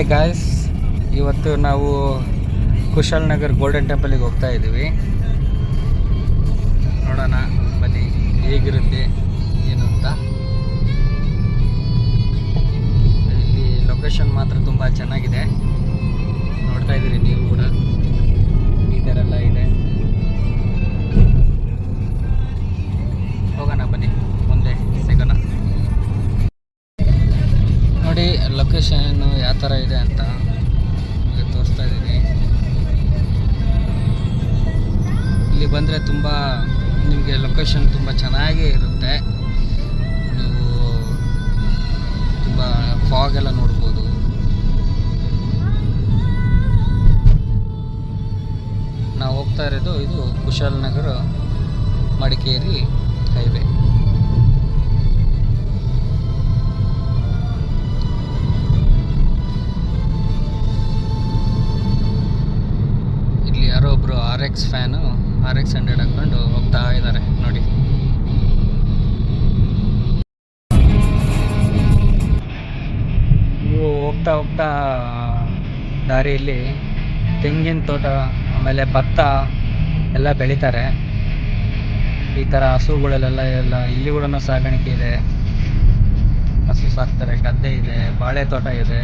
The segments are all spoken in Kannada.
ಹಾಯ್ ಗಾಯ್ಸ್ ಇವತ್ತು ನಾವು ಕುಶಾಲ್ ನಗರ್ ಗೋಲ್ಡನ್ ಟೆಂಪಲಿಗೆ ಹೋಗ್ತಾ ಇದ್ದೀವಿ. ನೋಡೋಣ, ಬನ್ನಿ, ಹೇಗಿರುತ್ತೆ, ಏನು ಅಂತ. ಇಲ್ಲಿ ಲೊಕೇಶನ್ ಮಾತ್ರ ತುಂಬ ಚೆನ್ನಾಗಿದೆ. ನೋಡ್ತಾ ಇದ್ದೀರಿ ನೀವು ಕೂಡ. ಈ ಥರ ಎಲ್ಲ ಇದೆ. ನೋಡಿ ಲೊಕೇಶನ್ ಯಾವ ಥರ ಇದೆ ಅಂತ ನಿಮಗೆ ತೋರಿಸ್ತಾ ಇದ್ದೀನಿ. ಇಲ್ಲಿ ಬಂದರೆ ತುಂಬ ನಿಮಗೆ ಲೊಕೇಶನ್ ತುಂಬ ಚೆನ್ನಾಗಿ ಇರುತ್ತೆ. ನೀವು ತುಂಬ ಫಾಗ್ ಎಲ್ಲ ನೋಡ್ಬೋದು. ನಾವು ಹೋಗ್ತಾ ಇರೋದು ಇದು Kushal Nagar Madikeri highway. X fan R X hundred ಹಾಕ್ಕೊಂಡು ಹೋಗ್ತಾ ಇದ್ದಾರೆ, ನೋಡಿ. ಇವು ಹೋಗ್ತಾ ಹೋಗ್ತಾ ದಾರಿಯಲ್ಲಿ ತೆಂಗಿನ ತೋಟ, ಆಮೇಲೆ ಭತ್ತ ಎಲ್ಲ ಬೆಳೀತಾರೆ. ಈ ಥರ ಹಸುಗಳಲ್ಲೆಲ್ಲ ಎಲ್ಲ ಇಲ್ಲಿ ಕೂಡ ಸಾಗಾಣಿಕೆ ಇದೆ. ಹಸು ಸಾಕ್ತಾರೆ, ಗದ್ದೆ ಇದೆ ಬಾಳೆ ತೋಟ ಇದೆ.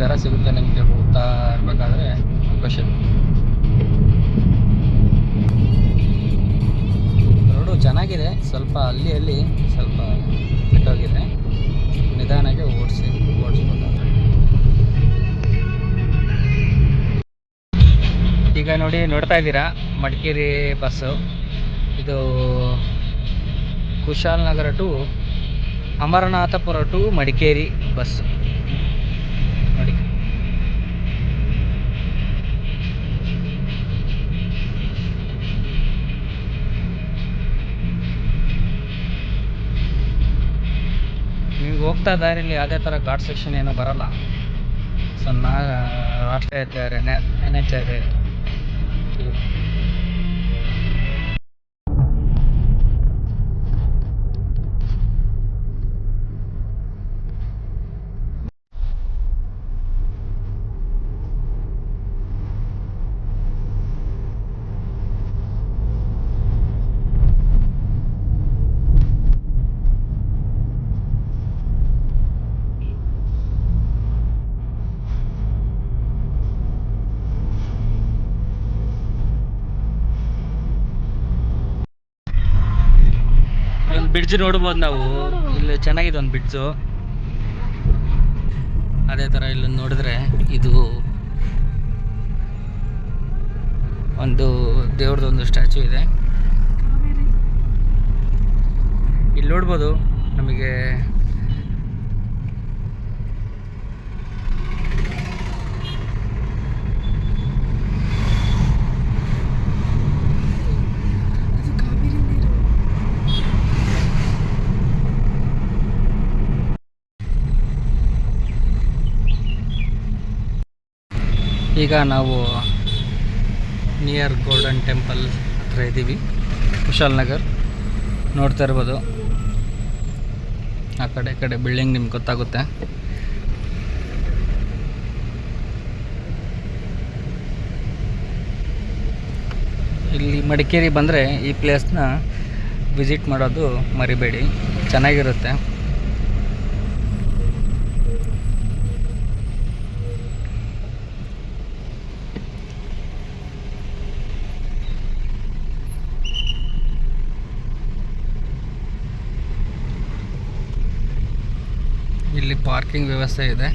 ಥರ ಸಿಗುತ್ತೆ ನಿಮಗೆ ಹೋಗ್ತಾ ಇರಬೇಕಾದ್ರೆ ಲೊಕೇಶನ್ ರೋಡು ಚೆನ್ನಾಗಿದೆ, ಸ್ವಲ್ಪ ಅಲ್ಲಿ ಅಲ್ಲಿ ಸ್ವಲ್ಪ ಕೆಟ್ಟೋಗಿದೆ. ನಿಧಾನಕ್ಕೆ ಓಡಿಸಿ, ಓಡಿಸ್ಬೇಕಾದ್ರೆ. ಈಗ ನೋಡಿ ನೋಡ್ತಾ ಇದ್ದೀರಾ, ಮಡಿಕೇರಿ ಬಸ್ಸು ಇದು Kushal Nagar to Amaranathapura to Madikeri bus ಹೋಗ್ತಾ ದಾರಿಲಿ ಯಾವುದೇ ಥರ ಘಾಟ್ ಸೆಕ್ಷನ್ ಏನೂ ಬರಲ್ಲ. ನಾ ರಾಷ್ಟ್ರೀಯ ಹೆದ್ದಾರಿ ಎನ್ ಎಚ್ ಇದೆ ಬ್ರಿಡ್ಜ್ ನೋಡ್ಬೋದು ನಾವು. ಇಲ್ಲಿ ಚೆನ್ನಾಗಿದೆ ಒಂದು ಬ್ರಿಡ್ಜು ಅದೇ ಥರ ಇಲ್ಲಿ ನೋಡಿದ್ರೆ ಇದು ಒಂದು ದೇವ್ರದೊಂದು ಸ್ಟ್ಯಾಚು ಇದೆ. ಇಲ್ಲಿ ನೋಡ್ಬೋದು ನಮಗೆ ಈಗ ನಾವು ನಿಯರ್ ಗೋಲ್ಡನ್ ಟೆಂಪಲ್ ಹತ್ರ ಇದ್ದೀವಿ. ಕುಶಾಲ್ ನಗರ್. ನೋಡ್ತಾ ಇರ್ಬೋದು. ಆ ಕಡೆ ಕಡೆ ಬಿಲ್ಡಿಂಗ್ ನಿಮ್ಗೆ ಗೊತ್ತಾಗುತ್ತೆ. ಇಲ್ಲಿ ಮಡಿಕೇರಿ ಬಂದರೆ ಈ ಪ್ಲೇಸ್ನ ವಿಸಿಟ್ ಮಾಡೋದು ಮರಿಬೇಡಿ. ಚೆನ್ನಾಗಿರುತ್ತೆ ಇಲ್ಲಿ ಪಾರ್ಕಿಂಗ್ ವ್ಯವಸ್ಥೆ ಇದೆ.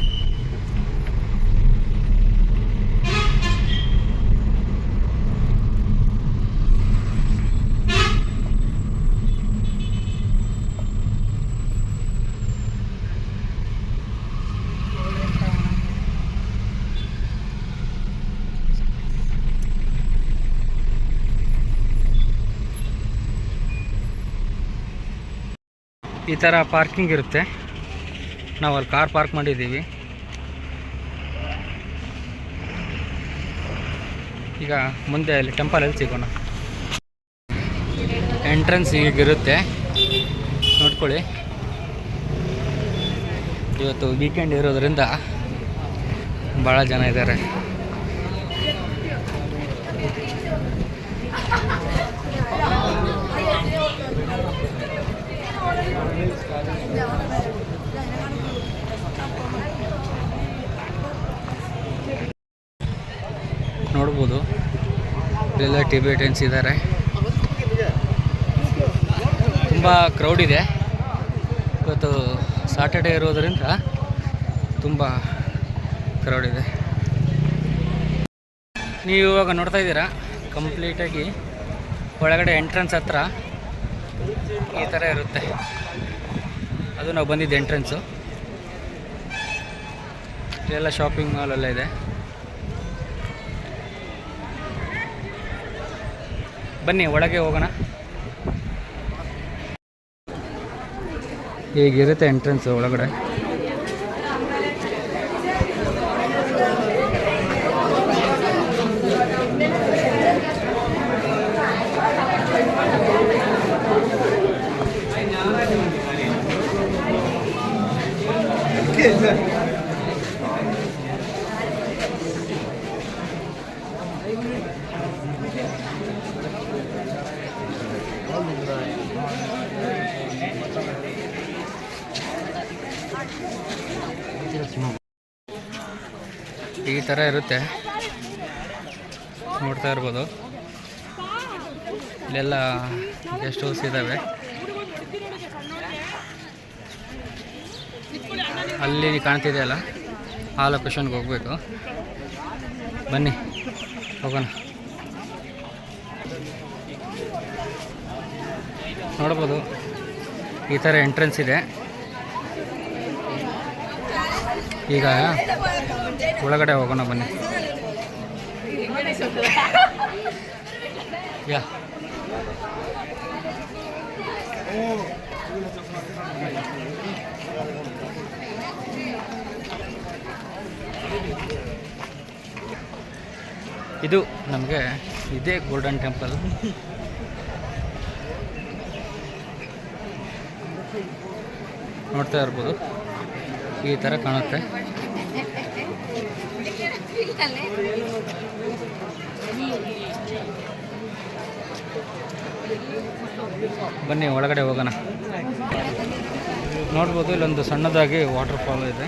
ಈ ಥರ ಪಾರ್ಕಿಂಗ್ ಇರುತ್ತೆ. ನಾವು ಅಲ್ಲಿ ಕಾರ್ ಪಾರ್ಕ್ ಮಾಡಿದ್ದೀವಿ. ಈಗ ಮುಂದೆ ಅಲ್ಲಿ ಟೆಂಪಲಲ್ಲಿ ಸಿಗೋಣ. ಎಂಟ್ರೆನ್ಸ್ ಹೀಗಿರುತ್ತೆ ನೋಡ್ಕೊಳ್ಳಿ. ಇವತ್ತು ವೀಕೆಂಡ್ ಇರೋದ್ರಿಂದ ಭಾಳ ಜನ ಇದ್ದಾರೆ. ನೋಡ್ಬೋದು. ಇಲ್ಲೆಲ್ಲ ಟಿಬೇಟನ್ಸ್ ಇದ್ದಾರೆ ತುಂಬ ಕ್ರೌಡ್ ಇದೆ. ಇವತ್ತು ಸಾಟರ್ಡೆ ಇರೋದರಿಂದ ತುಂಬ ಕ್ರೌಡ್ ಇದೆ. ನೀವು ಇವಾಗ ನೋಡ್ತಾ ಇದ್ದೀರಾ? ಕಂಪ್ಲೀಟಾಗಿ ಒಳಗಡೆ ಎಂಟ್ರೆನ್ಸ್ ಹತ್ರ ಈ ಥರ ಇರುತ್ತೆ. ಅದು ನಾವು ಬಂದಿದ್ದು ಎಂಟ್ರೆನ್ಸು ಎಲ್ಲ ಶಾಪಿಂಗ್ ಮಾಲೆಲ್ಲ ಇದೆ. ಬನ್ನಿ ಒಳಗೆ ಹೋಗೋಣ. ಹೀಗಿರುತ್ತೆ ಎಂಟ್ರೆನ್ಸ್ ಒಳಗಡೆ ಈ ಥರ ಇರುತ್ತೆ. ನೋಡ್ತಾ ಇರ್ಬೋದು. ಇಲ್ಲೆಲ್ಲ ಗೆಸ್ಟ್ ಹೌಸ್ ಇದ್ದಾವೆ ಅಲ್ಲಿ? ಕಾಣ್ತಿದೆಯಲ್ಲ ಆ ಲೊಕೇಶನ್ಗೆ ಹೋಗ್ಬೇಕು. ಬನ್ನಿ, ಹೋಗೋಣ. ನೋಡ್ಬೋದು. ಈ ಥರ ಎಂಟ್ರೆನ್ಸ್ ಇದೆ. ಈಗ ಒಳಗಡೆ ಹೋಗೋಣ ಬನ್ನಿ. ಯಾ. ಇದು ನಮಗೆ ಇದೇ ಗೋಲ್ಡನ್ ಟೆಂಪಲ್ ನೋಡ್ತಾ ಇರ್ಬೋದು. ಈ ಥರ ಕಾಣುತ್ತೆ. ಬನ್ನಿ, ಒಳಗಡೆ ಹೋಗೋಣ. ನೋಡ್ಬೋದು, ಇಲ್ಲೊಂದು ಸಣ್ಣದಾಗಿ ವಾಟರ್ ಫಾಲ್ ಇದೆ.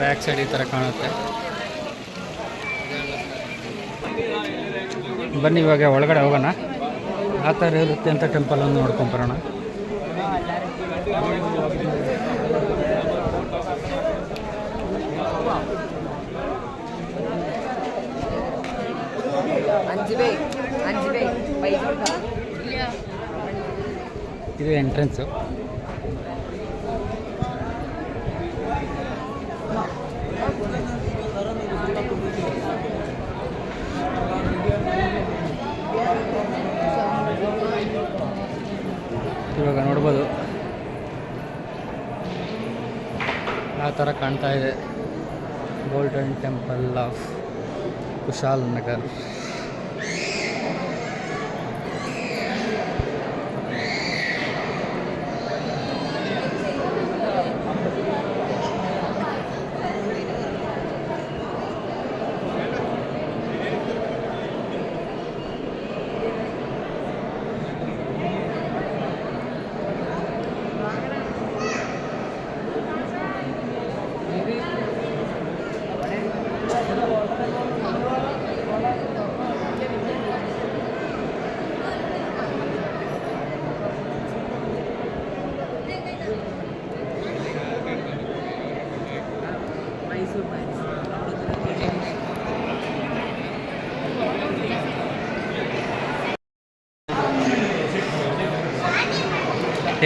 ಬ್ಯಾಕ್ ಸೈಡ್ ಈ ಥರ ಕಾಣುತ್ತೆ. ಬನ್ನಿ, ಇವಾಗ ಒಳಗಡೆ ಹೋಗೋಣ. ಆ ಥರ ಇರುತ್ತೆ ಅಂತ ಟೆಂಪಲ್ ಒಂದು ನೋಡ್ಕೊಂಬರೋಣ ಇದು ಎಂಟ್ರೆನ್ಸು ಇವಾಗ ನೋಡ್ಬೋದು. ಆ ಥರ ಕಾಣ್ತಾ ಇದೆ. Golden temple of Kushal Nagar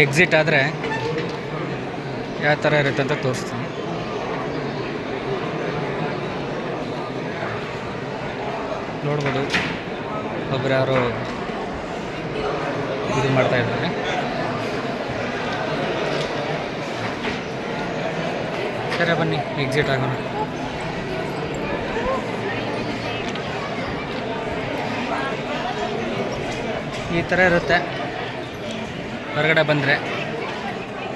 exit ಆದರೆ ಯಾವ ಥರ ಇರುತ್ತೆ ಅಂತ ತೋರಿಸ್ತೀನಿ. ನೋಡ್ಬೋದು ಒಬ್ಬರು ಯಾರು ಇದು ಮಾಡ್ತಾ ಇದ್ದಾರೆ. ಸರಿ, ಬನ್ನಿ ಎಕ್ಸಿಟ್ ಆಗೋಣ. ಈ ಥರ ಇರುತ್ತೆ. ಹೊರಗಡೆ ಬಂದರೆ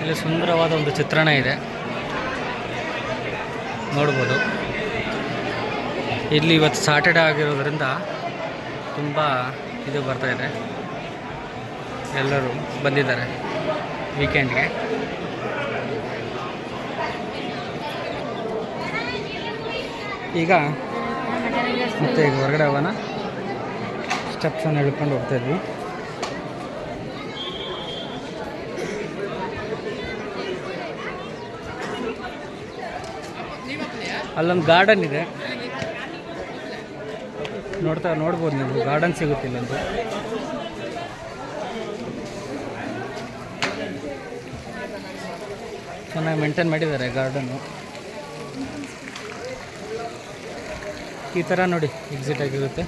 ಇಲ್ಲಿ ಸುಂದರವಾದ ಒಂದು ಚಿತ್ರಣ ಇದೆ. ನೋಡ್ಬೋದು. ಇಲ್ಲಿ ಇವತ್ತು ಸಾಟರ್ಡೆ ಆಗಿರೋದ್ರಿಂದ ತುಂಬ ಇದು ಬರ್ತಾ ಇದೆ. ಎಲ್ಲರೂ ಬಂದಿದ್ದಾರೆ ವೀಕೆಂಡ್ಗೆ ಈಗ ಮತ್ತೆ ಈಗ ಹೊರಗಡೆ ಹೋಗೋಣ. ಸ್ಟೆಪ್ಸನ್ನು ಹೇಳ್ಕೊಂಡು ಹೋಗ್ತಾ ಅಲ್ಲೊಂದು ಗಾರ್ಡನ್ ಇದೆ. ನೋಡ್ತಾ ನೋಡ್ಬೋದು ನೀವು ಗಾರ್ಡನ್ ಸಿಗುತ್ತೆ ಅಂತ ಚೆನ್ನಾಗಿ ಮೇಂಟೈನ್ ಮಾಡಿದ್ದಾರೆ ಗಾರ್ಡನ್ನು ಈ ಥರ ನೋಡಿ ಎಕ್ಸಿಟ್ ಆಗಿರುತ್ತೆ.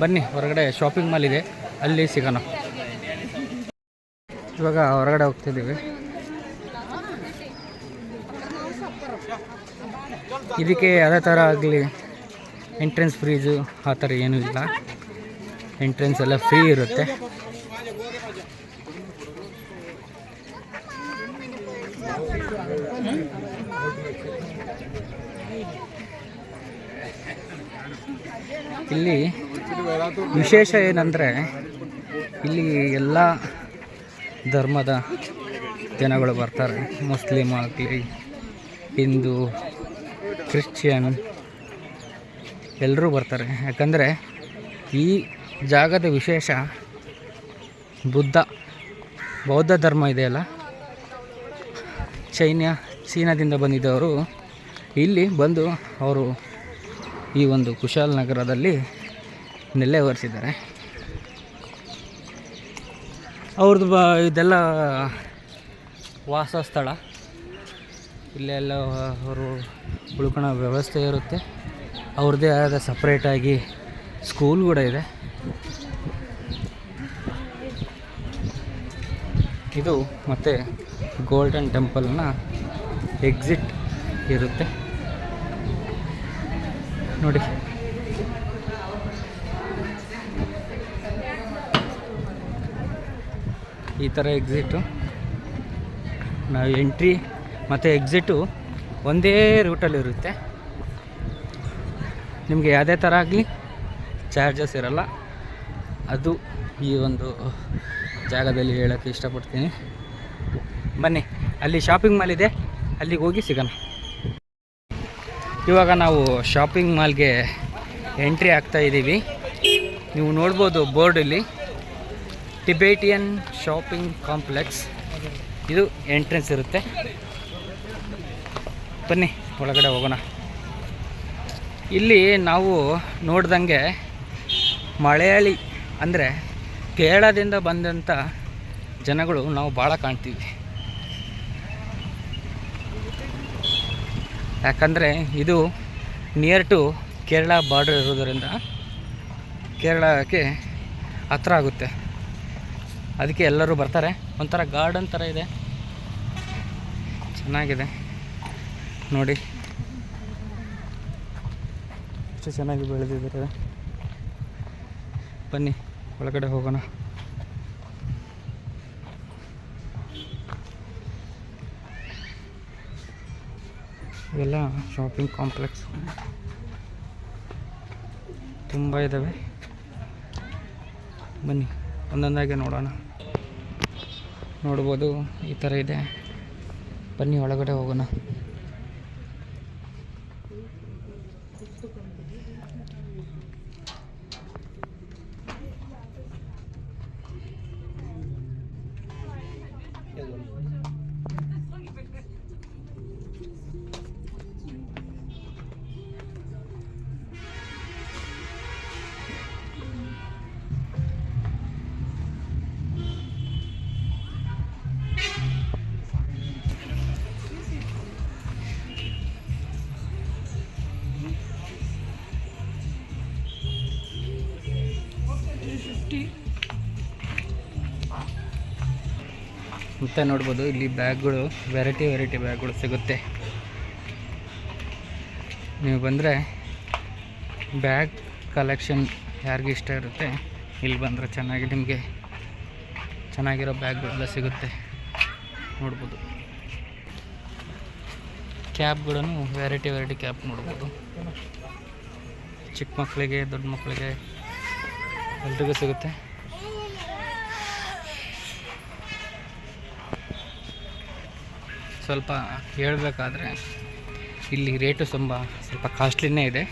ಬನ್ನಿ, ಹೊರಗಡೆ ಶಾಪಿಂಗ್ ಮಾಲ್ ಇದೆ, ಅಲ್ಲಿ ಸಿಗೋಣ. ಇವಾಗ ಹೊರಗಡೆ ಹೋಗ್ತಿದ್ದೀವಿ. ಇದಕ್ಕೆ ಯಾವುದೇ ಥರ ಆಗಲಿ ಎಂಟ್ರೆನ್ಸ್ ಫ್ರೀಜು ಆ ಥರ ಏನೂ ಇಲ್ಲ. ಎಂಟ್ರೆನ್ಸ್ ಎಲ್ಲ ಫ್ರೀ ಇರುತ್ತೆ. ಇಲ್ಲಿ ವಿಶೇಷ ಏನಂದರೆ, ಇಲ್ಲಿ ಎಲ್ಲ ಧರ್ಮದ ಜನಗಳು ಬರ್ತಾರೆ. ಮುಸ್ಲಿಮ್ ಆಗಲಿ, ಹಿಂದೂ ಕ್ರಿಶ್ಚಿಯನ್. ಎಲ್ಲರೂ ಬರ್ತಾರೆ. ಯಾಕಂದರೆ ಈ ಜಾಗದ ವಿಶೇಷ ಬುದ್ಧ, ಬೌದ್ಧ ಧರ್ಮ ಇದೆಯಲ್ಲ? ಚೈನ್ಯ ಚೀನಾದಿಂದ ಬಂದಿದ್ದವರು ಇಲ್ಲಿ ಬಂದು ಅವರು ಈ ಒಂದು ಕುಶಾಲನಗರದಲ್ಲಿ ನೆಲೆ ಒರೆಸಿದ್ದಾರೆ ಅವ್ರದ್ದು ಬ ಇದೆಲ್ಲ ವಾಸ ಸ್ಥಳ ಇಲ್ಲೆಲ್ಲ ಅವರು ಉಳ್ಕೊಳೋ ವ್ಯವಸ್ಥೆ ಇರುತ್ತೆ. ಅವ್ರದ್ದೇ ಆದ ಸಪ್ರೇಟಾಗಿ ಸ್ಕೂಲ್ ಕೂಡ ಇದೆ. ಇದು ಮತ್ತು ಗೋಲ್ಡನ್ ಟೆಂಪಲ್ನ ಎಕ್ಸಿಟ್ ಇರುತ್ತೆ. ನೋಡಿ. ಈ ಥರ ಎಕ್ಸಿಟು ನಾವು ಎಂಟ್ರಿ ಮತ್ತು ಎಕ್ಸಿಟು ಒಂದೇ ರೂಟಲ್ಲಿರುತ್ತೆ ನಿಮಗೆ ಯಾವುದೇ ಥರ ಆಗಲಿ ಚಾರ್ಜಸ್ ಇರಲ್ಲ. ಅದು ಈ ಒಂದು ಜಾಗದಲ್ಲಿ ಹೇಳೋಕ್ಕೆ ಇಷ್ಟಪಡ್ತೀನಿ. ಬನ್ನಿ, ಅಲ್ಲಿ ಶಾಪಿಂಗ್ ಮಾಲ್ ಇದೆ. ಅಲ್ಲಿಗೆ ಹೋಗಿ ಸಿಗೋಣ. ಇವಾಗ ನಾವು ಶಾಪಿಂಗ್ ಮಾಲ್ಗೆ ಎಂಟ್ರಿ ಆಗ್ತಾ ಇದ್ದೀವಿ ನೀವು ನೋಡ್ಬೋದು ಬೋರ್ಡಲ್ಲಿ ಟಿಬೇಟಿಯನ್ ಶಾಪಿಂಗ್ ಕಾಂಪ್ಲೆಕ್ಸ್ ಇದು ಎಂಟ್ರೆನ್ಸ್ ಇರುತ್ತೆ. ಬನ್ನಿ, ಒಳಗಡೆ ಹೋಗೋಣ. ಇಲ್ಲಿ ನಾವು ನೋಡ್ದಂಗೆ ಮಲಯಾಳಿ ಅಂದರೆ ಕೇರಳದಿಂದ ಬಂದಂಥ ಜನಗಳು ನಾವು ಭಾಳ ಕಾಣ್ತೀವಿ. ಯಾಕಂದರೆ ಇದು ನಿಯರ್ ಟು ಕೇರಳ ಬಾರ್ಡರ್ ಇರೋದರಿಂದ ಕೇರಳಕ್ಕೆ ಹತ್ರ ಆಗುತ್ತೆ. ಅದಕ್ಕೆ ಎಲ್ಲರೂ ಬರ್ತಾರೆ. ಒಂಥರ ಗಾರ್ಡನ್ ಥರ ಇದೆ. ಚೆನ್ನಾಗಿದೆ. ನೋಡಿ. ಎಷ್ಟು ಚೆನ್ನಾಗಿ ಬೆಳೆದಿದ್ದಾರೆ? ಬನ್ನಿ ಒಳಗಡೆ ಹೋಗೋಣ. ಇವೆಲ್ಲ ಶಾಪಿಂಗ್ ಕಾಂಪ್ಲೆಕ್ಸ್ ತುಂಬ ಇದ್ದಾವೆ ಬನ್ನಿ ಒಂದೊಂದಾಗೆ ನೋಡೋಣ. ನೋಡ್ಬೋದು ಈ ಥರ ಇದೆ. ಬನ್ನಿ ಒಳಗಡೆ ಹೋಗೋಣ. ಮತ್ತೆ ನೋಡ್ಬೋದು. ಇಲ್ಲಿ ಬ್ಯಾಗ್ಗಳು ವೆರೈಟಿ ವೆರೈಟಿ ಬ್ಯಾಗ್ಗಳು ಸಿಗುತ್ತೆ. ನೀವು ಬಂದರೆ ಬ್ಯಾಗ್ ಕಲೆಕ್ಷನ್ ಯಾರಿಗೆ ಇಷ್ಟ ಇರುತ್ತೆ, ಇಲ್ಲಿ ಬಂದರೆ ಚೆನ್ನಾಗಿ ನಿಮಗೆ ಚೆನ್ನಾಗಿರೋ ಬ್ಯಾಗ್ಗಳೆಲ್ಲ ಸಿಗುತ್ತೆ. ನೋಡ್ಬೋದು. ಕ್ಯಾಬ್ಗಳನ್ನು ವೆರೈಟಿ ವೆರೈಟಿ ಕ್ಯಾಬ್ ನೋಡ್ಬೋದು. ಚಿಕ್ಕ ಮಕ್ಕಳಿಗೆ, ದೊಡ್ಡ ಮಕ್ಕಳಿಗೆ ಎಲ್ರಿಗೂ ಸಿಗುತ್ತೆ. ಸ್ವಲ್ಪ ಹೇಳಬೇಕಾದ್ರೆ ಇಲ್ಲಿ ರೇಟು ತುಂಬ ಸ್ವಲ್ಪ ಕಾಸ್ಟ್ಲಿನೇ ಇದೆ.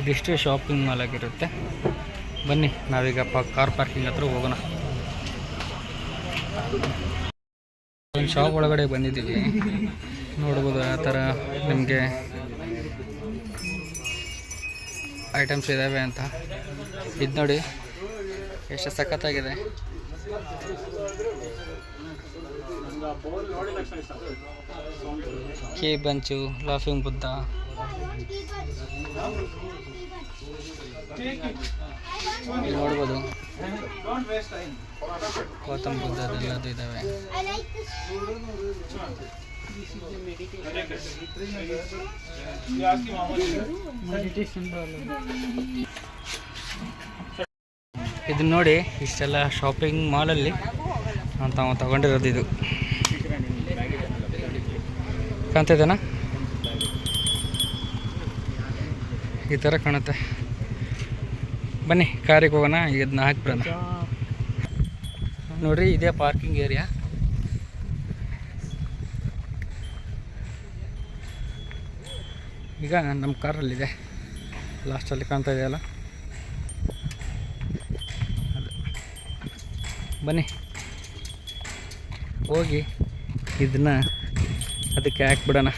ಇದಿಷ್ಟು ಶಾಪಿಂಗ್ ಮಾಲ್ ಆಗಿರುತ್ತೆ. ಬನ್ನಿ, ನಾವೀಗ ಪ ಕಾರ್ ಪಾರ್ಕಿಂಗ್ ಹತ್ರ ಹೋಗೋಣ. ಶಾಪ್ ಒಳಗಡೆ ಬಂದಿದ್ದೀವಿ. ನೋಡ್ಬೋದು ಆ ಥರ ನಿಮಗೆ ಐಟಮ್ಸ್ ಇದ್ದಾವೆ ಅಂತ. ಇದು ನೋಡಿ. ಎಷ್ಟು ಸಖತ್ತಾಗಿದೆ. ಕೇ ಬಂಚು ಲಾಫಿಂಗ್ ಬುದ್ಧ. ನೋಡ್ಬೋದು. ಗೌತಮ್ ಬುದ್ಧದೆಲ್ಲದು ಇದ್ದಾವೆ ಇದು ನೋಡಿ ಇಷ್ಟೆಲ್ಲ ಶಾಪಿಂಗ್ ಮಾಲಲ್ಲಿ ಅಂತ ತಾವು ತಗೊಂಡಿರೋದು ಇದು. ಕಾಣ್ತಿದ್ದೇನಾ ಈ ಥರ ಕಾಣುತ್ತೆ. ಬನ್ನಿ, ಕಾರಿಗೆ ಹೋಗೋಣ, ಇದನ್ನ ಹಾಕ್ಬಿಡೋಣ. ನೋಡ್ರಿ, ಇದೇ ಪಾರ್ಕಿಂಗ್ ಏರಿಯಾ ಈಗ ನಮ್ಮ ಕಾರಲ್ಲಿದೆ ಲಾಸ್ಟಲ್ಲಿ ಕಾಣ್ತಾ ಇದೆಯಲ್ಲ? ಬನ್ನಿ. ಹೋಗಿ ಇದನ್ನ ಅದಕ್ಕೆ ಹಾಕ್ಬಿಡೋಣ.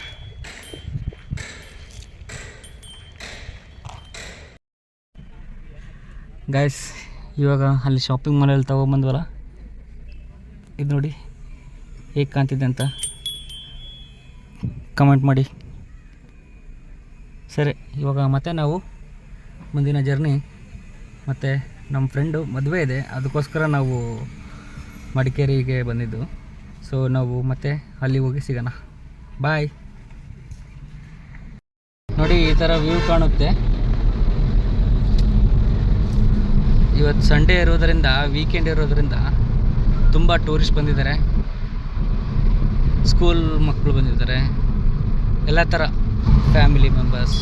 ಗಾಯ್ಸ್ ಇವಾಗ ಅಲ್ಲಿ ಶಾಪಿಂಗ್ ಮಾಲಲ್ಲಿ ತೊಗೊಂಬಂದ್ವಲ್ಲ? ಇದು ನೋಡಿ, ಹೇಗೆ ಕಾಣ್ತಿದೆ ಅಂತ. ಕಮೆಂಟ್ ಮಾಡಿ. ಸರಿ, ಇವಾಗ ಮತ್ತೆ ನಾವು ಮುಂದಿನ ಜರ್ನಿ ಮತ್ತು ನಮ್ಮ ಫ್ರೆಂಡು ಮದುವೆ ಇದೆ, ಅದಕ್ಕೋಸ್ಕರ ನಾವು ಮಡಿಕೇರಿಗೆ ಬಂದಿದ್ದು. ಸೊ ನಾವು ಮತ್ತೆ ಅಲ್ಲಿ ಹೋಗಿ ಸಿಗೋಣ. ಬಾಯ್ ನೋಡಿ, ಈ ಥರ ವ್ಯೂ ಕಾಣುತ್ತೆ. ಇವತ್ತು ಸಂಡೇ ಇರೋದರಿಂದ ವೀಕೆಂಡ್ ಇರೋದರಿಂದ ತುಂಬ ಟೂರಿಸ್ಟ್ ಬಂದಿದ್ದಾರೆ. ಸ್ಕೂಲ್ ಮಕ್ಕಳು ಬಂದಿದ್ದಾರೆ. ಎಲ್ಲ ಥರ ಫ್ಯಾಮಿಲಿ ಮೆಂಬರ್ಸ್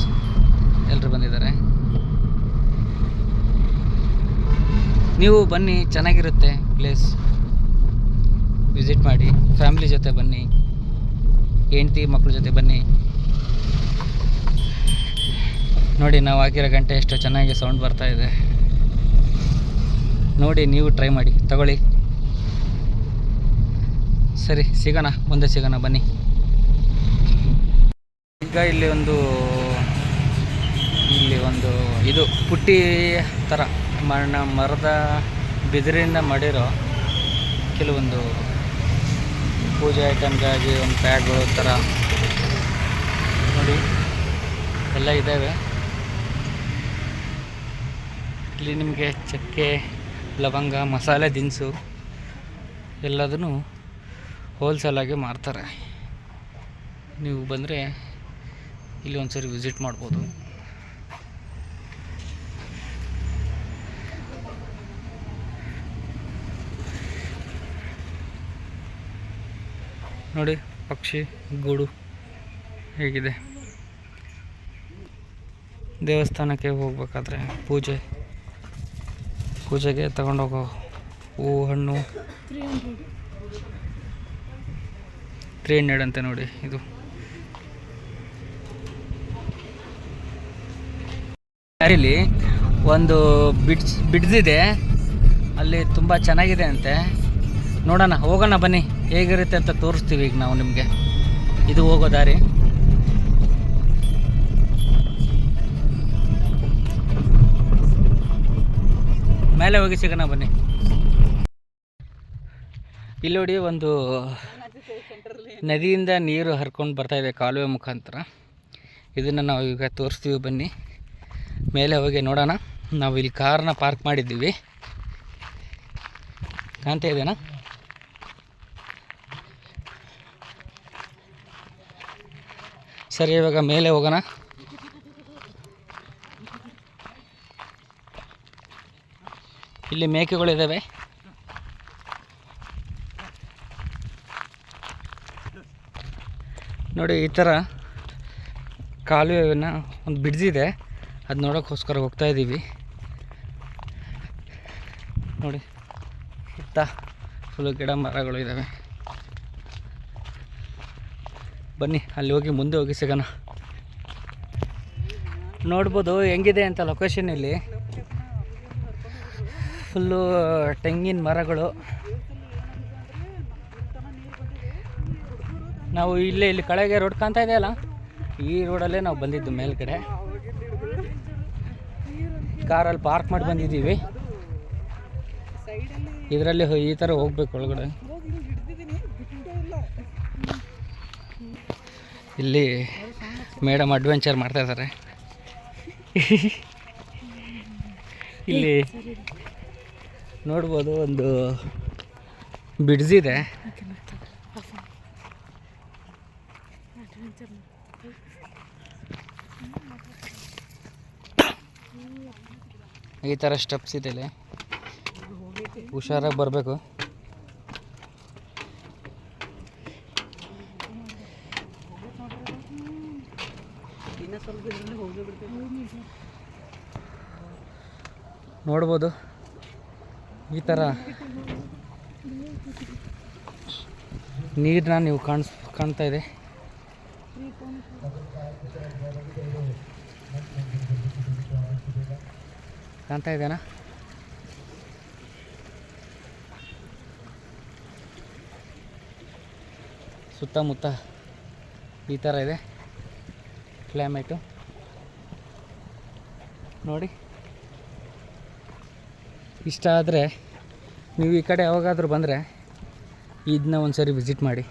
ಎಲ್ಲರೂ ಬಂದಿದ್ದಾರೆ. ನೀವು ಬನ್ನಿ, ಚೆನ್ನಾಗಿರುತ್ತೆ ಪ್ಲೇಸ್ ವಿಸಿಟ್ ಮಾಡಿ, ಫ್ಯಾಮಿಲಿ ಜೊತೆ ಬನ್ನಿ, ಹೆಂಡತಿ ಮಕ್ಕಳ ಜೊತೆ ಬನ್ನಿ. ನೋಡಿ, ನಾವು ಹಾಕಿರೋ ಗಂಟೆ ಎಷ್ಟು ಚೆನ್ನಾಗಿ ಸೌಂಡ್ ಬರ್ತಾ ಇದೆ. ನೋಡಿ, ನೀವು ಟ್ರೈ ಮಾಡಿ, ತಗೊಳ್ಳಿ. ಸರಿ, ಸಿಗೋಣ, ಮುಂದೆ ಸಿಗೋಣ, ಬನ್ನಿ. ಈಗ ಇಲ್ಲಿ ಒಂದು ಇಲ್ಲಿ ಒಂದು ಇದು ಪುಟ್ಟಿ ಥರ ಮರಣ, ಮರದ ಬಿದಿರಿಂದ ಮಾಡಿರೋ ಕೆಲವೊಂದು ಪೂಜೆ ಐಟಮ್ಗಾಗಿ ಒಂದು ಪ್ಯಾಡ್ಗಳು ಥರ ನೋಡಿ, ಎಲ್ಲ ಇದ್ದಾವೆ ಇಲ್ಲಿ ನಿಮಗೆ ಚಕ್ಕೆ, ಲವಂಗ, ಮಸಾಲೆ, ದಿನಸು ಎಲ್ಲದನ್ನು ಹೋಲ್ಸೇಲಾಗಿ ಮಾರ್ತಾರೆ. ನೀವು ಬಂದರೆ ಇಲ್ಲಿ ಒಂದ್ಸರಿ ವಿಸಿಟ್ ಮಾಡ್ಬೋದು. ನೋಡಿ, ಪಕ್ಷಿ, ಗೂಡು ಹೇಗಿದೆ. ದೇವಸ್ಥಾನಕ್ಕೆ ಹೋಗ್ಬೇಕಾದ್ರೆ ಪೂಜೆ. ಪೂಜೆಗೆ ತಗೊಂಡೋಗೋ ಹೂವು ಹಣ್ಣು ತ್ರೀ ಹಂಡ್ರೆಡ್ ಅಂತೆ ನೋಡಿ ಇದು. ದಾರಿಲಿ ಒಂದು ಬಿಡ್ಸ್ ಬಿಡ್ದಿದೆ ಅಲ್ಲಿ ತುಂಬ ಚೆನ್ನಾಗಿದೆ ಅಂತೆ. ನೋಡೋಣ, ಹೋಗೋಣ ಬನ್ನಿ. ಹೇಗಿರುತ್ತೆ ಅಂತ ತೋರಿಸ್ತೀವಿ ಈಗ ನಾವು ನಿಮಗೆ. ಇದು ಹೋಗೋ ದಾರಿ. ಮೇಲೆ ಹೋಗಿ ಸಿಗೋಣ ಬನ್ನಿ. ಇಲ್ಲಿ ನೋಡಿ ಒಂದು ನದಿಯಿಂದ ನೀರು ಹರ್ಕೊಂಡು ಬರ್ತಾ ಇದೆ ಕಾಲುವೆ ಮುಖಾಂತರ. ಇದನ್ನು ನಾವು ಈಗ ತೋರಿಸ್ತೀವಿ ಬನ್ನಿ. ಮೇಲೆ ಹೋಗಿ ನೋಡೋಣ. ನಾವು ಇಲ್ಲಿ ಕಾರ್ನ ಪಾರ್ಕ್ ಮಾಡಿದ್ದೀವಿ. ಕಾಣ್ತಾ ಇದೆನಾ ಸರಿ, ಇವಾಗ ಮೇಲೆ ಹೋಗೋಣ. ಇಲ್ಲಿ ಮೇಕೆಗಳಿದ್ದಾವೆ ನೋಡಿ, ಈ ಥರ ಕಾಲುವೆನ ಒಂದು ಬ್ರಿಡ್ಜ್ ಇದೆ. ಅದು ನೋಡೋಕ್ಕೋಸ್ಕರ ಹೋಗ್ತಾ ಇದ್ದೀವಿ ನೋಡಿ, ಸುತ್ತ ಫುಲ್ಲು ಗಿಡ ಮರಗಳು ಇದ್ದಾವೆ ಬನ್ನಿ, ಅಲ್ಲಿ ಹೋಗಿ ಮುಂದೆ ಹೋಗಿ ಸಿಗೋಣ. ನೋಡ್ಬೋದು ಹೆಂಗಿದೆ ಅಂತ ಲೊಕೇಶನ್ ಇಲ್ಲಿ. ಫುಲ್ಲು ತೆಂಗಿನ ಮರಗಳು. ನಾವು ಇಲ್ಲೇ, ಇಲ್ಲಿ ಕಳೆಗೆ ರೋಡ್ ಕಾಣ್ತಾ ಇದೆಯಲ್ಲ ಈ ರೋಡಲ್ಲೇ ನಾವು ಬಂದಿದ್ದು ಮೇಲ್ಗಡೆ. ಕಾರಲ್ಲಿ ಪಾರ್ಕ್ ಮಾಡಿ ಬಂದಿದ್ದೀವಿ. ಇದರಲ್ಲಿ ಈ ಥರ ಹೋಗ್ಬೇಕು ಒಳಗಡೆ. ಇಲ್ಲಿ ಮೇಡಮ್ ಅಡ್ವೆಂಚರ್ ಮಾಡ್ತಾ ಇದ್ದಾರೆ. ಇಲ್ಲಿ ನೋಡ್ಬೋದು ಒಂದು ಬಿಡ್ಜ್ ಇದೆ. ಈ ಥರ ಸ್ಟೆಪ್ಸ್ ಇದೆ ಇಲ್ಲಿ. ಹುಷಾರಾಗಿ ಬರಬೇಕು. ಇನ್ನ ಸ್ವಲ್ಪ ಹೋಗಿ ನೋಡ್ಬೋದು. ಈ ಥರ ನೀರನ್ನ ನೀವು ಕಾಣಿಸ್, ಕಾಣ್ತಾ ಇದೆ. ಕಾಣ್ತಾ ಇದೆನಾ? ಸುತ್ತಮುತ್ತ ಈ ಥರ ಇದೆ. ಕ್ಲೈಮೇಟು ನೋಡಿ. ಇಷ್ಟ ಆದರೆ ನೀವು ಈ ಕಡೆ ಯಾವಾಗಾದರೂ ಬಂದರೆ ಇದನ್ನ ಒಂದು ಸರಿ ವಿಸಿಟ್ ಮಾಡಿ.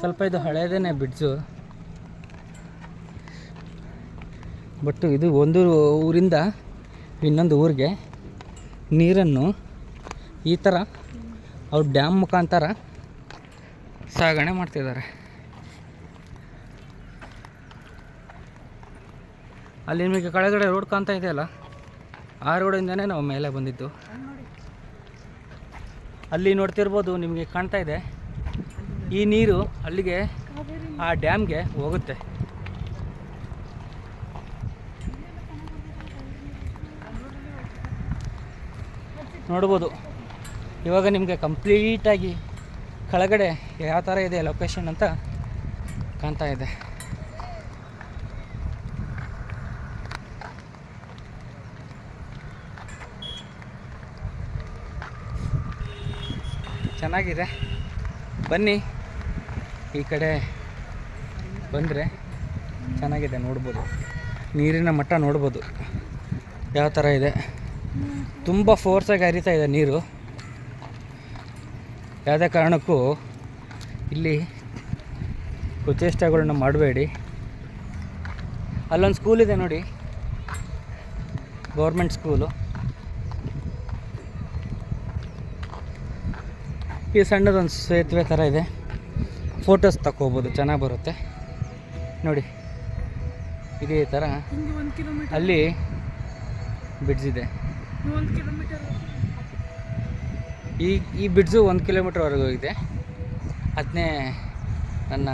ಸ್ವಲ್ಪ ಇದು ಹಳೇದೇನೆ ಬ್ರಿಡ್ಜು ಬಟ್ ಇದು ಒಂದು ಊರಿಂದ ಇನ್ನೊಂದು ಊರಿಗೆ ನೀರನ್ನು ಈ ಥರ ಅವ್ರು ಡ್ಯಾಮ್ ಮುಖಾಂತರ ಸಾಗಣೆ ಮಾಡ್ತಿದ್ದಾರೆ. ಅಲ್ಲಿ ನಿಮಗೆ ಕೆಳಗಡೆ ರೋಡ್ ಕಾಣ್ತಾ ಇದೆಯಲ್ಲ? ಆ ರೋಡಿಂದನೇ ನಾವು ಮೇಲೆ ಬಂದಿದ್ದು. ಅಲ್ಲಿ ನೋಡ್ತಿರ್ಬೋದು ನಿಮಗೆ ಕಾಣ್ತಾ ಇದೆ. ಈ ನೀರು ಅಲ್ಲಿಗೆ ಆ ಡ್ಯಾಮ್ಗೆ ಹೋಗುತ್ತೆ. ನೋಡ್ಬೋದು. ಇವಾಗ ನಿಮಗೆ ಕಂಪ್ಲೀಟಾಗಿ ಕೆಳಗಡೆ ಯಾವ ಥರ ಇದೆ ಲೊಕೇಶನ್ ಅಂತ ಕಾಣ್ತಾ ಇದೆ. ಚೆನ್ನಾಗಿದೆ. ಬನ್ನಿ. ಈ ಕಡೆ ಬಂದರೆ ಚೆನ್ನಾಗಿದೆ, ನೋಡ್ಬೋದು. ನೀರಿನ ಮಟ್ಟ ನೋಡ್ಬೋದು. ಯಾವ ಥರ ಇದೆ? ತುಂಬ ಫೋರ್ಸಾಗಿ ಹರಿತಾ ಇದೆ ನೀರು. ಯಾವುದೇ ಕಾರಣಕ್ಕೂ ಇಲ್ಲಿ ಕುಚೇಷ್ಟಗಳನ್ನ ಮಾಡಬೇಡಿ. ಅಲ್ಲೊಂದು ಸ್ಕೂಲ್ ಇದೆ ನೋಡಿ. ಗೌರ್ಮೆಂಟ್ ಸ್ಕೂಲು ಈ ಸಣ್ಣದೊಂದು ಸೇತುವೆ ಥರ ಇದೆ. ಫೋಟೋಸ್ ತಗೋಬೋದು ಚೆನ್ನಾಗಿ ಬರುತ್ತೆ. ನೋಡಿ ಇದೇ ಥರ ಅಲ್ಲಿ ಬ್ರಿಡ್ಜ್ ಇದೆ. ಒಂದು ಕಿಲೋಮೀಟರ್ ಈ ಈ ಬ್ರಿಡ್ಜು ಒಂದು ಕಿಲೋಮೀಟ್ರ್ವರೆಗೂ ಹೋಗಿದೆ ಅದನ್ನೇ ನನ್ನ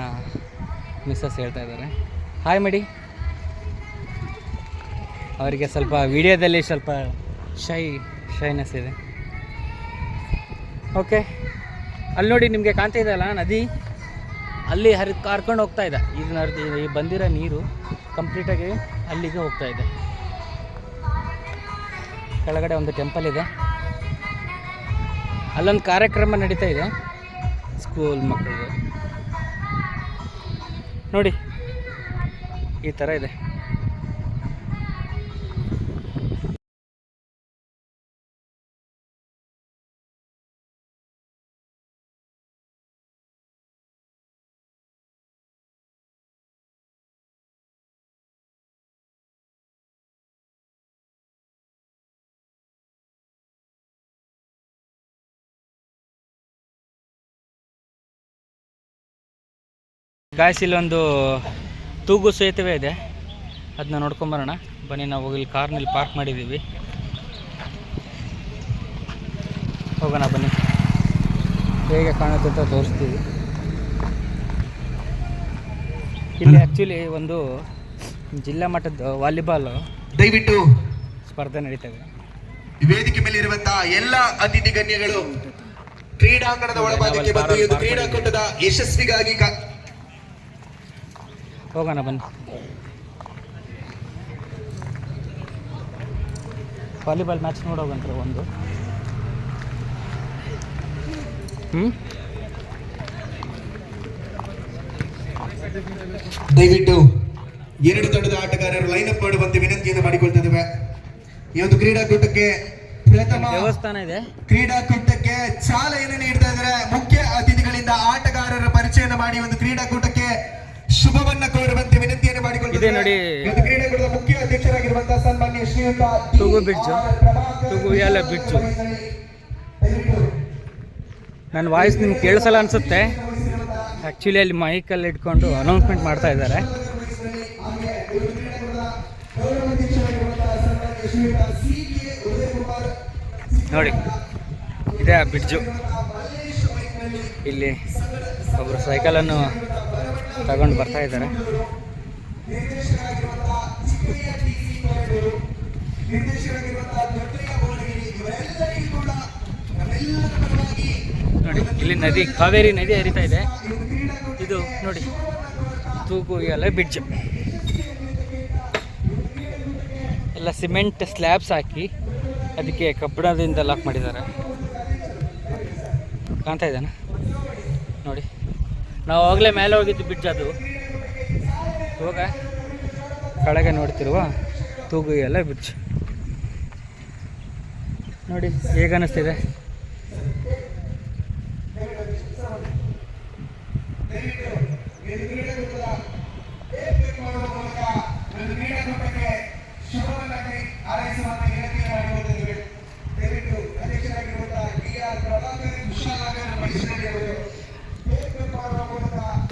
ಮಿಸ್ಸಸ್ ಹೇಳ್ತಾ ಇದ್ದಾರೆ. ಹಾಯ್ ಮಾಡಿ ಅವರಿಗೆ ಸ್ವಲ್ಪ ವಿಡಿಯೋದಲ್ಲಿ ಸ್ವಲ್ಪ ಶೈ ಶೈನೆಸ್ ಇದೆ. ಓಕೆ ಅಲ್ಲಿ ನೋಡಿ ನಿಮಗೆ ಕಾಣ್ತಾ ಇದೆಯಲ್ಲ ನದಿ? ಅಲ್ಲಿ ಹರಿ ಕಾರ್ಕೊಂಡು ಹೋಗ್ತಾ ಇದೆ. ಇದು ನದಿ ಈ ಬಂದಿರೋ ನೀರು ಕಂಪ್ಲೀಟಾಗಿ ಅಲ್ಲಿಗೆ ಹೋಗ್ತಾ ಇದೆ. ಕೆಳಗಡೆ ಒಂದು ಟೆಂಪಲ್ ಇದೆ. ಅಲ್ಲೊಂದು ಕಾರ್ಯಕ್ರಮ ನಡೀತಾ ಇದೆ. ಸ್ಕೂಲ್ ಮಕ್ಕಳು ನೋಡಿ, ಈ ಥರ ಇದೆ. ಗಾಯ್ಸ್ ಇಲ್ಲೊಂದು ತೂಗು ಸೇತುವೆ ಇದೆ. ಅದನ್ನ ನೋಡ್ಕೊಂಬರೋಣ ಬನ್ನಿ ನಾವು ಇಲ್ಲಿ ಕಾರ್ನಲ್ಲಿ ಪಾರ್ಕ್ ಮಾಡಿದ್ದೀವಿ ಹೋಗೋಣ ಬನ್ನಿ. ಹೇಗೆ ಕಾಣುತ್ತೆ ಅಂತ ತೋರಿಸ್ತೀವಿ. ಇಲ್ಲಿ ಆ್ಯಕ್ಚುಲಿ ಒಂದು ಜಿಲ್ಲಾ ಮಟ್ಟದ ವಾಲಿಬಾಲ್ ದಯವಿಟ್ಟು ಸ್ಪರ್ಧೆ ನಡೀತಾ ಇದೆ. ವೇದಿಕೆ ಮೇಲೆ ಇರುವಂತಹ ಎಲ್ಲ ಅತಿಥಿ ಗಣ್ಯಗಳು ಕ್ರೀಡಾಂಗಣದ ಒಳಭಾಗಕ್ಕೆ ಬಂದು ಕ್ರೀಡಾಕೂಟದ ಯಶಸ್ವಿಗಾಗಿ ಹೋಗೋಣ ಬನ್ನಿ. ವಾಲಿಬಾಲ್ ಮ್ಯಾಚ್ ನೋಡೋಗಂತ್ರ ಒಂದು. ಹ್ಞೂ ದಯವಿಟ್ಟು ಎರಡು ತಂಡದ ಆಟಗಾರರು ಲೈನ್ ಅಪ್ ಮಾಡುವಂತೆ ವಿನಂತಿಯನ್ನು ಮಾಡಿಕೊಳ್ತಿದ್ದೇವೆ. ಈ ಒಂದು ಕ್ರೀಡಾಕೂಟಕ್ಕೆ ಪ್ರಥಮ ದೇವಸ್ಥಾನ ಇದೆ. ಕ್ರೀಡಾಕೂಟಕ್ಕೆ ಚಾಲನೆಯನ್ನು ನೀಡ್ತಾ ಇದ್ದಾರೆ. ಮುಖ್ಯ ಅತಿಥಿಗಳಿಂದ ಆಟಗಾರರ ಪರಿಚಯನ ಮಾಡಿ ಒಂದು ಕ್ರೀಡಾಕೂಟಕ್ಕೆ ಶುಭವನ್ನ ಕೋರುವಂತೆ ವಿನಂತಿಯನ್ನು ಮಾಡಿಕೊಳ್ತಿದ್ದೇವೆ ಇದೆ ನೋಡಿ. ಕ್ರೀಡೆಗಳ ಮುಖ್ಯ ಅಧ್ಯಕ್ಷರಾಗಿರುವಂತಹ ಸನ್ಮಾನ್ಯ ಶ್ರೀಯುತ ಡಿ. Bridge bridge. ಎಲ್ಲ ಬಿಡ್ಜು ತೂಗು. ನನ್ನ ವಾಯ್ಸ್ ನಿಮ್ಗೆ ಕೇಳಿಸಲ್ಲ ಅನಿಸುತ್ತೆ ಆ್ಯಕ್ಚುಲಿ ಅಲ್ಲಿ ಮೈಕಲ್ಲಿ ಇಟ್ಕೊಂಡು ಅನೌನ್ಸ್ಮೆಂಟ್ ಮಾಡ್ತಾ ಇದ್ದಾರೆ ನೋಡಿ ಇದೆ ಆ ಬ್ರಿಡ್ಜು ಇಲ್ಲಿ ಒಬ್ಬರು ಸೈಕಲನ್ನು ತಗೊಂಡು ಬರ್ತಾ ಇದ್ದಾರೆ. ನೋಡಿ, ಇಲ್ಲಿ ನದಿ, ಕಾವೇರಿ ನದಿ ಹರಿತಾ ಇದೆ. ಇದು ನೋಡಿ, ತೂಗು ಎಲ್ಲ ಬ್ರಿಡ್ಜ್ ಎಲ್ಲ ಸಿಮೆಂಟ್ ಸ್ಲ್ಯಾಬ್ಸ್ ಹಾಕಿ ಅದಕ್ಕೆ ಕಬ್ಬಿಣದಿಂದ ಲಾಕ್ ಮಾಡಿದ್ದಾರೆ. ಕಾಣ್ತಾ ಇದ್ದಾನೆ ನೋಡಿ. ನಾವು ಆಗಲೇ ಮೇಲೆ ಹೋಗಿದ್ದು ಬ್ರಿಡ್ಜ್ ಅದು. ಹೋಗ. ಕೆಳಗೆ ನೋಡ್ತಿರುವ ತೂಗು ಎಲ್ಲ ಬ್ರಿಡ್ಜ್ ನೋಡಿ ಹೇಗೆ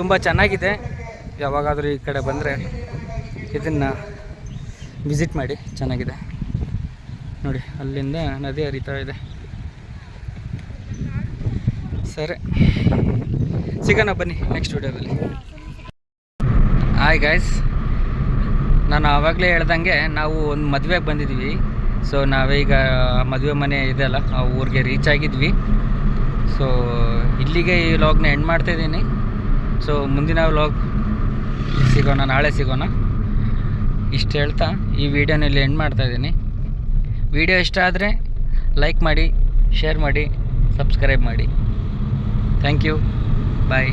ತುಂಬ ಚೆನ್ನಾಗಿದೆ. ಯಾವಾಗಾದರೂ ಈ ಕಡೆ ಬಂದರೆ ಇದನ್ನು ವಿಸಿಟ್ ಮಾಡಿ, ಚೆನ್ನಾಗಿದೆ. ನೋಡಿ, ಅಲ್ಲಿಂದ ನದಿ ಹರಿತಾ ಇದೆ. ಸರಿ. ಸಿಗೋಣ ಬನ್ನಿ ನೆಕ್ಸ್ಟ್ ವಿಡಿಯೋದಲ್ಲಿ. ಹಾಯ್ ಗಾಯ್ಸ್ ನಾನು ಆವಾಗಲೇ ಹೇಳ್ದಂಗೆ ನಾವು ಒಂದು ಮದುವೆಗೆ ಬಂದಿದ್ವಿ ಸೊ ನಾವೀಗ ಮದುವೆ ಮನೆ ಇದೆಯಲ್ಲ ಆ ಊರಿಗೆ ರೀಚ್ ಆಗಿದ್ವಿ. ಸೊ ಇಲ್ಲಿಗೆ ಈ ವ್ಲಾಗ್ನ ಎಂಡ್ ಮಾಡ್ತಾಯಿದ್ದೀನಿ ಸೊ ಮುಂದಿನ ವ್ಲಾಗ್ ಸಿಗೋಣ, ನಾಳೆ ಸಿಗೋಣ. ಇಷ್ಟು ಹೇಳ್ತಾ, ಈ ವಿಡಿಯೋನಲ್ಲಿ ಎಂಡ್ ಮಾಡ್ತಾಯಿದ್ದೀನಿ ವಿಡಿಯೋ ಇಷ್ಟ ಆದರೆ ಲೈಕ್ ಮಾಡಿ ಶೇರ್ ಮಾಡಿ ಸಬ್ಸ್ಕ್ರೈಬ್ ಮಾಡಿ. Thank you bye